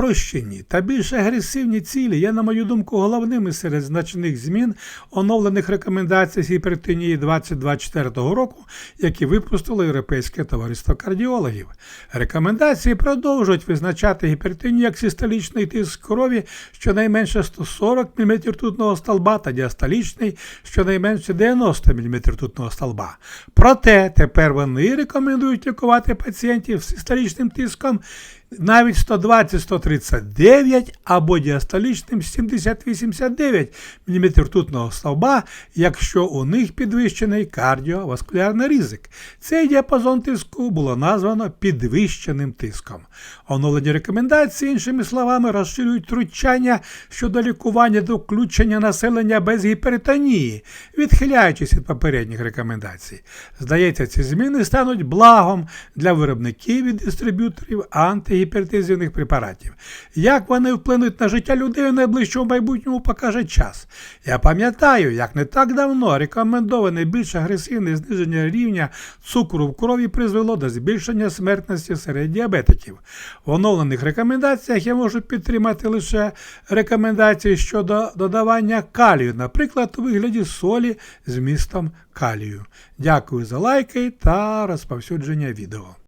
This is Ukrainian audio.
Спрощені та більш агресивні цілі є, на мою думку, головними серед значних змін оновлених рекомендацій гіпертонії 2024 року, які випустило Європейське товариство кардіологів. Рекомендації продовжують визначати гіпертонію як систолічний тиск крові щонайменше 140 мм ртутного столба та діастолічний щонайменше 90 мм ртутного столба. Проте тепер вони рекомендують лікувати пацієнтів з систолічним тиском навіть 120-139 або діастолічним 70-89 мм ртутного стовба, якщо у них підвищений кардіоваскулярний ризик. Цей діапазон тиску було названо підвищеним тиском. Оновлені рекомендації, іншими словами, розширюють втручання щодо лікування до включення населення без гіпертонії, відхиляючись від попередніх рекомендацій. Здається, ці зміни стануть благом для виробників і дистриб'юторів антигіпертензивних препаратів. Як вони вплинуть на життя людей у найближчому майбутньому, покаже час. Я пам'ятаю, як не так давно рекомендоване більш агресивне зниження рівня цукру в крові призвело до збільшення смертності серед діабетиків. В оновлених рекомендаціях я можу підтримати лише рекомендації щодо додавання калію, наприклад, у вигляді солі з містом калію. Дякую за лайки та розповсюдження відео.